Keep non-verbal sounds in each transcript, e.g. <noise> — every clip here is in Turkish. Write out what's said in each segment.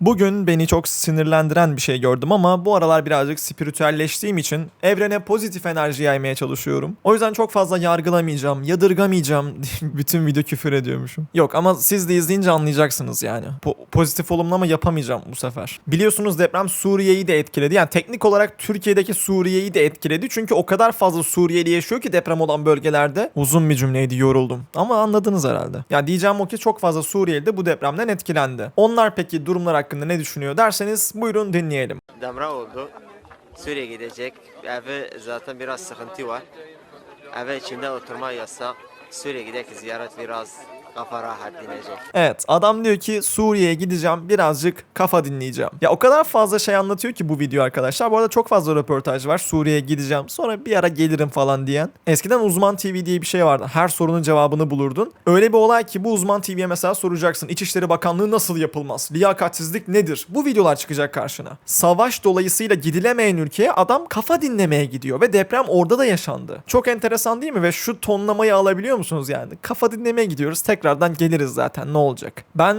Bugün beni çok sinirlendiren bir şey gördüm ama bu aralar birazcık spiritüelleştiğim için evrene pozitif enerji yaymaya çalışıyorum. O yüzden çok fazla yargılamayacağım, yadırgamayacağım. <laughs> Bütün video küfür ediyormuşum. Yok ama siz de izleyince anlayacaksınız yani. Po- pozitif olumlama yapamayacağım bu sefer. Biliyorsunuz deprem Suriye'yi de etkiledi. Yani teknik olarak Türkiye'deki Suriye'yi de etkiledi. Çünkü o kadar fazla Suriyeli yaşıyor ki deprem olan bölgelerde. Uzun bir cümleydi yoruldum. Ama anladınız herhalde. Ya diyeceğim o ki çok fazla Suriyeli de bu depremden etkilendi. Onlar peki durumlar hakkında ne düşünüyor derseniz buyurun dinleyelim. Demre oldu. Suriye gidecek. Evi zaten biraz sıkıntı var. Eve içinde oturma yasak. Suriye gidecek ziyaret biraz kafa rahat dinleyecek. Evet adam diyor ki Suriye'ye gideceğim birazcık kafa dinleyeceğim. Ya o kadar fazla şey anlatıyor ki bu video arkadaşlar. Bu arada çok fazla röportaj var. Suriye'ye gideceğim sonra bir ara gelirim falan diyen. Eskiden Uzman TV diye bir şey vardı. Her sorunun cevabını bulurdun. Öyle bir olay ki bu Uzman TV'ye mesela soracaksın. İçişleri Bakanlığı nasıl yapılmaz? Liyakatsizlik nedir? Bu videolar çıkacak karşına. Savaş dolayısıyla gidilemeyen ülkeye adam kafa dinlemeye gidiyor ve deprem orada da yaşandı. Çok enteresan değil mi? Ve şu tonlamayı alabiliyor musunuz yani? Kafa dinlemeye gidiyoruz. Tekrardan geliriz zaten. Ne olacak? Ben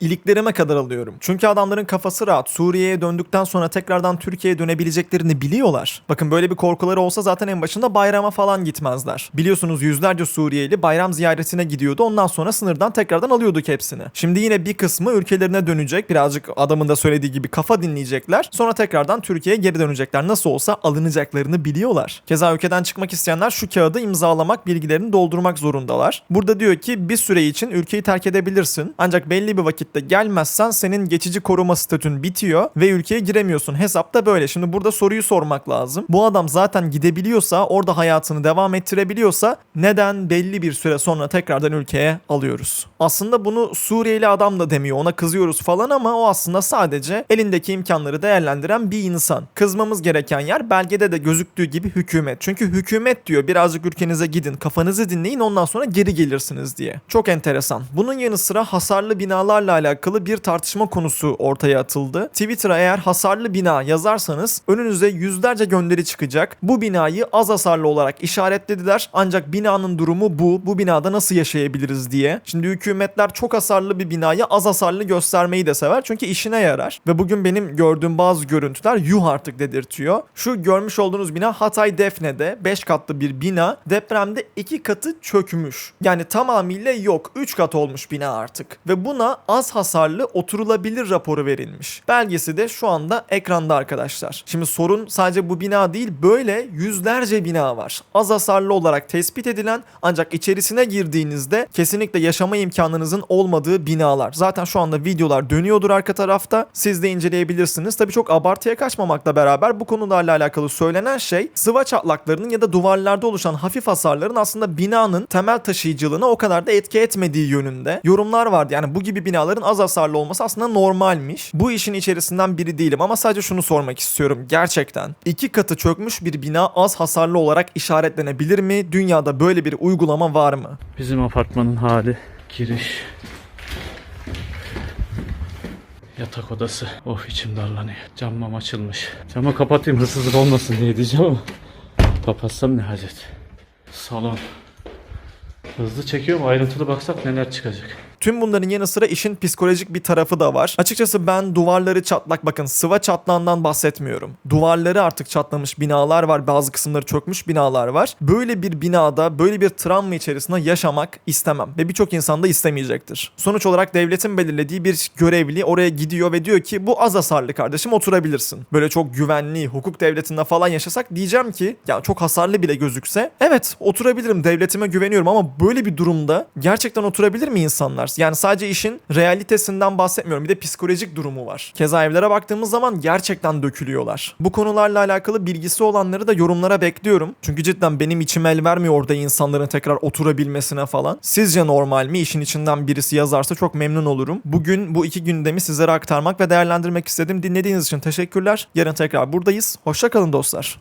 iliklerime kadar alıyorum. Çünkü adamların kafası rahat. Suriye'ye döndükten sonra tekrardan Türkiye'ye dönebileceklerini biliyorlar. Bakın böyle bir korkuları olsa zaten en başında bayrama falan gitmezler. Biliyorsunuz yüzlerce Suriyeli bayram ziyaretine gidiyordu. Ondan sonra sınırdan tekrardan alıyorduk hepsini. Şimdi yine bir kısmı ülkelerine dönecek. Birazcık adamın da söylediği gibi kafa dinleyecekler. Sonra tekrardan Türkiye'ye geri dönecekler. Nasıl olsa alınacaklarını biliyorlar. Keza ülkeden çıkmak isteyenler şu kağıdı imzalamak, bilgilerini doldurmak zorundalar. Burada diyor ki bir süre için ülkeyi terk edebilirsin. Ancak belli bir vakitte gelmezsen senin geçici koruma statün bitiyor ve ülkeye giremiyorsun. Hesap da böyle. Şimdi burada soruyu sormak lazım. Bu adam zaten gidebiliyorsa, orada hayatını devam ettirebiliyorsa neden belli bir süre sonra tekrardan ülkeye alıyoruz? Aslında bunu Suriyeli adam da demiyor. Ona kızıyoruz falan ama o aslında sadece elindeki imkanları değerlendiren bir insan. Kızmamız gereken yer belgede de gözüktüğü gibi hükümet. Çünkü hükümet diyor birazcık ülkenize gidin, kafanızı dinleyin ondan sonra geri gelirsiniz diye. Çok enteresan. Bunun yanı sıra hasarlı binalarla alakalı bir tartışma konusu ortaya atıldı. Twitter'a eğer hasarlı bina yazarsanız önünüze yüzlerce gönderi çıkacak. Bu binayı az hasarlı olarak işaretlediler. Ancak binanın durumu bu. Bu binada nasıl yaşayabiliriz diye. Şimdi hükümetler çok hasarlı bir binayı az hasarlı göstermeyi de sever. Çünkü işine yarar. Ve bugün benim gördüğüm bazı görüntüler yuh artık dedirtiyor. Şu görmüş olduğunuz bina Hatay Defne'de 5 katlı bir bina. Depremde 2 katı çökmüş. Yani tamamıyla yok. 3 kat olmuş bina artık. Ve buna az hasarlı oturulabilir raporu verilmiş. Belgesi de şu anda ekranda arkadaşlar. Şimdi sorun sadece bu bina değil böyle yüzlerce bina var. Az hasarlı olarak tespit edilen ancak içerisine girdiğinizde kesinlikle yaşama imkanınızın olmadığı binalar. Zaten şu anda videolar dönüyordur arka tarafta. Siz de inceleyebilirsiniz. Tabii çok abartıya kaçmamakla beraber bu konularla alakalı söylenen şey sıva çatlaklarının ya da duvarlarda oluşan hafif hasarların aslında binanın temel taşıyıcılığına o kadar da etki etmediği yönünde yorumlar vardı. Yani bu gibi binaların az hasarlı olması aslında normalmiş. Bu işin içerisinden biri değilim ama sadece şunu sormak istiyorum. Gerçekten iki katı çökmüş bir bina az hasarlı olarak işaretlenebilir mi? Dünyada böyle bir uygulama var mı? Bizim apartmanın hali. Giriş. Yatak odası. Of içim darlanıyor. Camım açılmış. Camı kapatayım hırsızlık olmasın diye diyeceğim ama. Kapatsam ne hacet. Salon. Hızlı çekiyorum ayrıntılı baksak neler çıkacak. Tüm bunların yanı sıra işin psikolojik bir tarafı da var. Açıkçası ben duvarları çatlak bakın sıva çatlağından bahsetmiyorum. Duvarları artık çatlamış binalar var. Bazı kısımları çökmüş binalar var. Böyle bir binada böyle bir travma içerisinde yaşamak istemem. Ve birçok insan da istemeyecektir. Sonuç olarak devletin belirlediği bir görevli oraya gidiyor ve diyor ki bu az hasarlı kardeşim oturabilirsin. Böyle çok güvenli hukuk devletinde falan yaşasak diyeceğim ki ya çok hasarlı bile gözükse evet oturabilirim devletime güveniyorum ama böyle bir durumda gerçekten oturabilir mi insanlar? Yani sadece işin realitesinden bahsetmiyorum. Bir de psikolojik durumu var. Keza evlere baktığımız zaman gerçekten dökülüyorlar. Bu konularla alakalı bilgisi olanları da yorumlara bekliyorum. Çünkü cidden benim içim el vermiyor orada insanların tekrar oturabilmesine falan. Sizce normal mi? İşin içinden birisi yazarsa çok memnun olurum. Bugün bu iki gündemi sizlere aktarmak ve değerlendirmek istedim. Dinlediğiniz için teşekkürler. Yarın tekrar buradayız. Hoşça kalın dostlar.